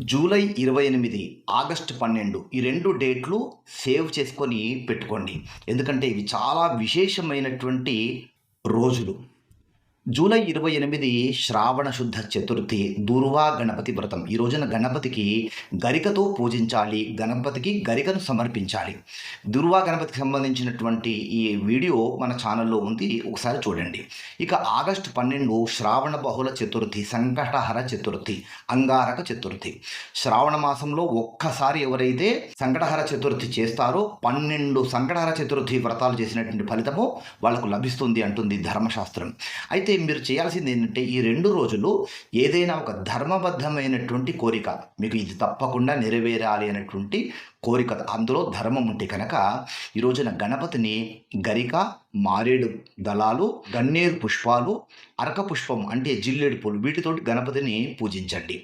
July ఇరవై ఎనిమిది August పన్నెండు ఈ రెండు డేట్లు సేవ్ చేసుకొని పెట్టుకోండి. ఎందుకంటే ఇవి చాలా విశేషమైనటువంటి రోజులు. జూలై ఇరవై ఎనిమిది శ్రావణ శుద్ధ చతుర్థి దుర్వా గణపతి వ్రతం. ఈ రోజున గణపతికి గరికతో పూజించాలి గణపతికి గరికను సమర్పించాలి. దుర్వా గణపతికి సంబంధించినటువంటి ఈ వీడియో మన ఛానల్లో ఉంది ఒకసారి చూడండి. ఇక ఆగస్టు పన్నెండు శ్రావణ బహుళ చతుర్థి సంకటహర చతుర్థి అంగారక చతుర్థి. శ్రావణ మాసంలో ఒక్కసారి ఎవరైతే సంకటహర చతుర్థి చేస్తారో పన్నెండు సంకటహర చతుర్థి వ్రతాలు చేసినటువంటి ఫలితము వాళ్ళకు లభిస్తుంది అంటుంది ధర్మశాస్త్రం. అయితే అయితే మీరు చేయాల్సింది ఏంటంటే ఈ రెండు రోజులు ఏదైనా ఒక ధర్మబద్ధమైనటువంటి కోరిక మీకు ఇది తప్పకుండా నెరవేరాలి అనేటువంటి కోరిక అందులో ధర్మం ఉంటే కనుక ఈ రోజున గణపతిని గరిక మారేడు దళాలు గన్నేరు పుష్పాలు అరక పుష్పం అంటే జిల్లేడు పూలు వీటితోటి గణపతిని పూజించండి.